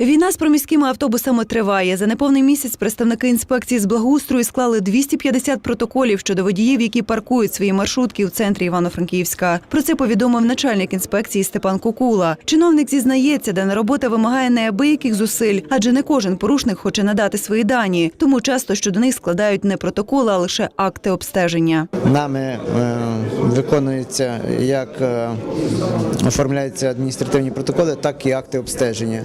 Війна з проміськими автобусами триває. За неповний місяць представники інспекції з благоустрою склали 250 протоколів щодо водіїв, які паркують свої маршрутки у центрі Івано-Франківська. Про це повідомив начальник інспекції Степан Кукула. Чиновник зізнається, дана робота вимагає неабияких зусиль, адже не кожен порушник хоче надати свої дані. Тому часто щодо них складають не протоколи, а лише акти обстеження. Нами е, виконується як е, оформляються адміністративні протоколи, так і акти обстеження.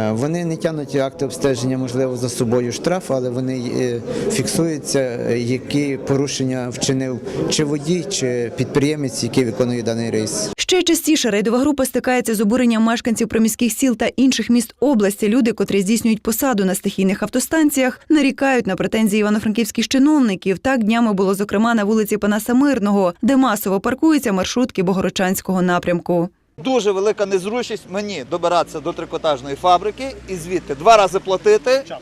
Е, Вони не тягнуть акти обстеження, можливо, за собою штраф, але вони е, фіксуються, е, які порушення вчинив чи водій, чи підприємець, який виконує даний рейс. Ще частіше рейдова група стикається з обуренням мешканців приміських сіл та інших міст області. Люди, котрі здійснюють посаду на стихійних автостанціях, нарікають на претензії івано-франківських чиновників. Так днями було зокрема на вулиці Панаса Мирного, де масово паркуються маршрутки Богородчанського напрямку. Дуже велика незручність мені добиратися до трикотажної фабрики і звідти два рази платити час,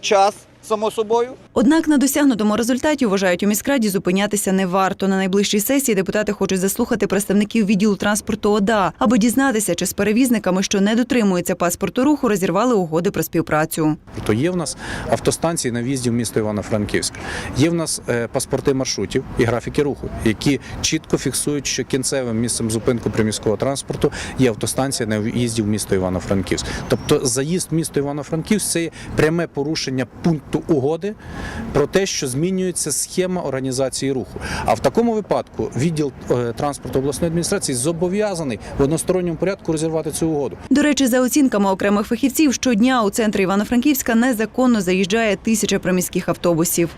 час само собою. Однак на досягнутому результаті вважають у міськраді зупинятися не варто. На найближчій сесії депутати хочуть заслухати представників відділу транспорту ОДА, аби дізнатися, чи з перевізниками, що не дотримуються паспорту руху, розірвали угоди про співпрацю. То є в нас автостанції на в'їзді в місто Івано-Франківськ. Є в нас е, паспорти маршрутів і графіки руху, які чітко фіксують, що кінцевим місцем зупинку приміського транспорту є автостанція на в'їзді в місто Івано-Франківськ. Тобто заїзд в місто Івано-Франківськ це є пряме порушення пункту угоди про те, що змінюється схема організації руху. А в такому випадку відділ е, транспорту обласної адміністрації зобов'язаний в односторонньому порядку розірвати цю угоду. До речі, за оцінками окремих фахівців, щодня у центрі Івано-Франківська незаконно заїжджає тисяча приміських автобусів.